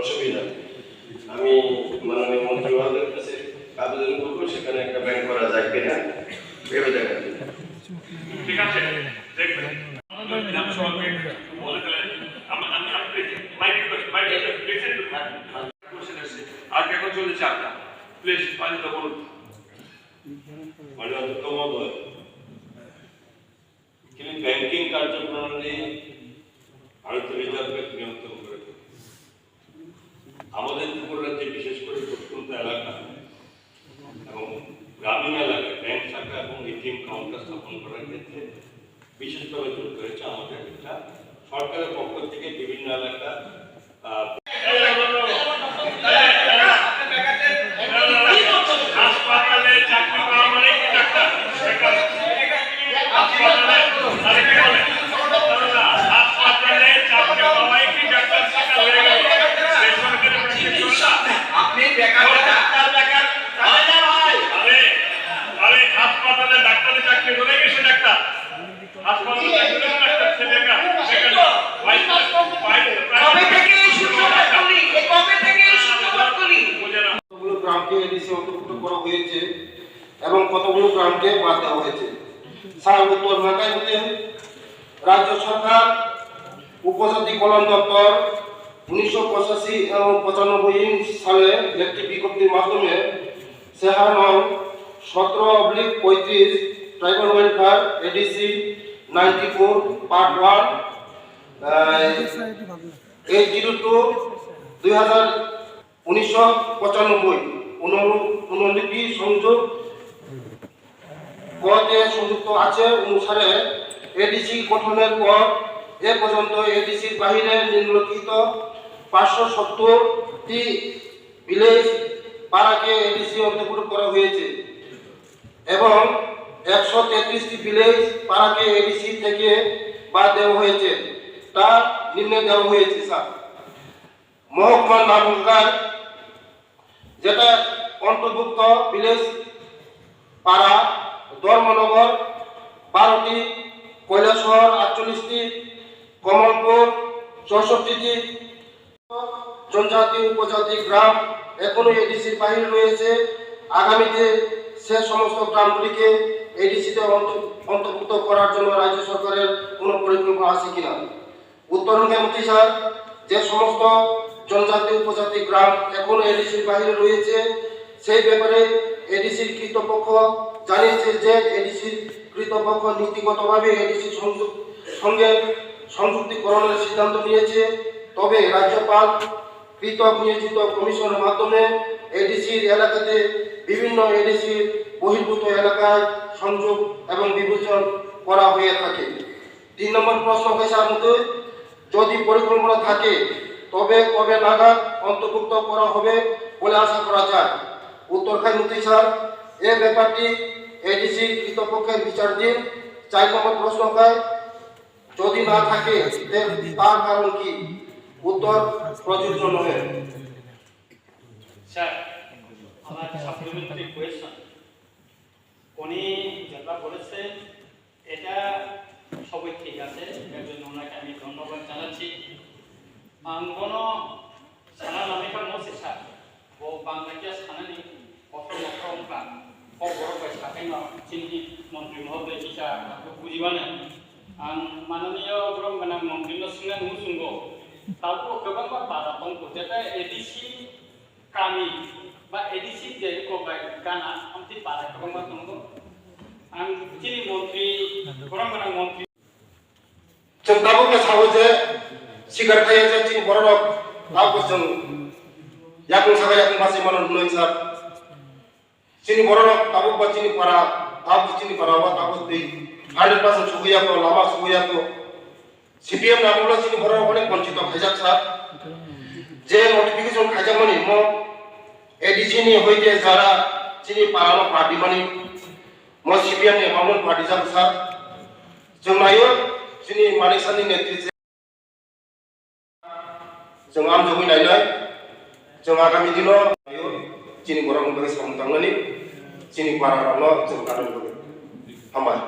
অসুবিধা। আমি মাননীয় মন্ত্রী মহোদয়ের কাছে আবেদন করব সেখানে একটা ব্যাংক করা যায় কিনা ভেবে দেখা। ঠিক আছে দেখবেন। আর এখন চলেছে আপনার প্লিজ পালিত করুন মাননীয় অধ্যক্ষ মহোদয় তিনি ব্যাংকিং কার্যপ্রণালী ভারতীয় রিজার্ভ ব্যাংক নিয়ন্ত্রণ করে থাকে। আমাদের ত্রিপুর রাজ্যে বিশেষ করে প্রত্যন্ত এলাকা এবং গ্রামীণ এলাকায় ব্যাংক শাখা এবং এটিএম বিশেষভাবে জোর করেছে আমাদের সরকারের পক্ষ থেকে বিভিন্ন এলাকা গ্রামকে এডিসি অন্তর্ভুক্ত করা হয়েছে এবং কতগুলো গ্রামকে বাদ দেওয়া হয়েছে? স্যার, উত্তর হতে রাজ্য সরকার, উপজাতি কল্যাণ দপ্তর, উনিশশো পঁচাশি এবং পঁচানব্বই সালে একটি বিজ্ঞপ্তির মাধ্যমে সেহা নং সতেরো অব্লিক পঁয়ত্রিশ tribal welfare ADC ninety four part one eight zero two দুই হাজার উনিশশো পঁচানব্বই অনুলিপি সংযোগ পদে সংযুক্ত আছে। অনুসারে এডিসি গঠনের পর এ পর্যন্ত এডিসির বাহিরে নিম্নলিখিত পাঁচশো সত্তরটি ভিলেজ পাড়াকে এডিসি অন্তর্ভুক্ত করা হয়েছে এবং একশো তেত্রিশটি ভিলেজ পাড়াকে এডিসি থেকে বাদ দেওয়া হয়েছে। তা নিম্নে দেওয়া হয়েছে, স্যার। মহকুমা নামগার যেটা অন্তর্ভুক্ত ভিলেজ, পাড়া, ধর্মনগর, বারোটি, কৈলাসহর আটচল্লিশটি, কমলপুর, চৌষট্টিটি, জনজাতি, উপজাতি, গ্রাম এখনও এডিসির বাহিরে রয়েছে। আগামীতে সে সমস্ত গ্রামগুলিকে এডিসিতে অন্তর্ভুক্ত করার জন্য রাজ্য সরকারের কোনো পরিকল্পনা আছে কিনা? উত্তরণমন্ত্রী স্যার? যে সমস্ত জনজাতি, উপজাতি, গ্রাম এখনও এডিসির বাইরে রয়েছে, সেই ব্যাপারে এডিসির কৃতপক্ষ জানিয়েছে যে এডিসির কৃতপক্ষ নীতিগতভাবে এডিসি সংযুক্ত সঙ্গে সংযুক্তিকরণের সিদ্ধান্ত নিয়েছে। তবে রাজ্যপাল, পৃথক নিয়োজিত কমিশনের মাধ্যমে এডিসির এলাকাতে বিভিন্ন এডিসির বহির্ভূত এলাকায় সংযোগ এবং বিবেচন করা হয়ে থাকে। তিন নম্বর প্রশ্ন হয়েছে আমাদের যদি পরিকল্পনা থাকে, তবে কবে নাগাদ অন্তর্ভুক্ত করা হবে বলে আশা করা যায়। উত্তর খাইমুতি স্যার, এ ব্যাপারটি এডিসি কৃতপক্ষের বিচার দিন চার নম্বর প্রশ্ন হয়, যদি না থাকে তার কারণ কি? উত্তর প্রযোজ্য নহে। সাপ্লিমেন্টারি উনি যেটা বলেছেন, এটা সবই ঠিক আছে, এর জন্য ওনাকে আমি ধন্যবাদ জানাচ্ছি। কোনো সানা নামিকা মসে সার ও বাংলাকে সানানি অসম অসমকা ও বড় পাই সাকাইন চিন্তি মন্ত্রী মহোদয় ইসা বুঝিবানে আং মাননীয় ব্রহ্ম গোনাং মন্ত্রীন সিংহ নুসুঙ্গ তারপর গোবাং বা বাধা দঙ্গ যেটা এডিসি কামি বা এডিসি যে কবাই গানা আমি বাধা বা आं दिनै मन्त्रि गौरां गोनां जों दाबो गोसावो जे सिगार खायो जे जों बर' राव रावखौ जों याकुं सागा याकुं भाषा मानो नुनो सार जोंनि बर' राव दाबो बा जोंनि पारा दाबो जोंनि पारा बा दाबो दै हान्ड्रेड पार्सेन्ट सहैयाखै लामा सहैयाखै সিপিএম নামগুলো চিনি বড় অনেক বঞ্চিত খাইজাক স্যার যে নোটিফিকেশন খাইজাক মানে ম এডিসিনি হইতে যারা চিনি পারানো পার্টি মানে ম সিপিএম নি মামুন পার্টি যাক স্যার जों नायो जोंनि मानेकसानि नेतृत्व जों आम जमै नायनाय जों आगामी दिनाव नायो जोंनि बर' मुगाखौ सामलांनानै जोंनि बारा रावल' जों गाननो हामबाय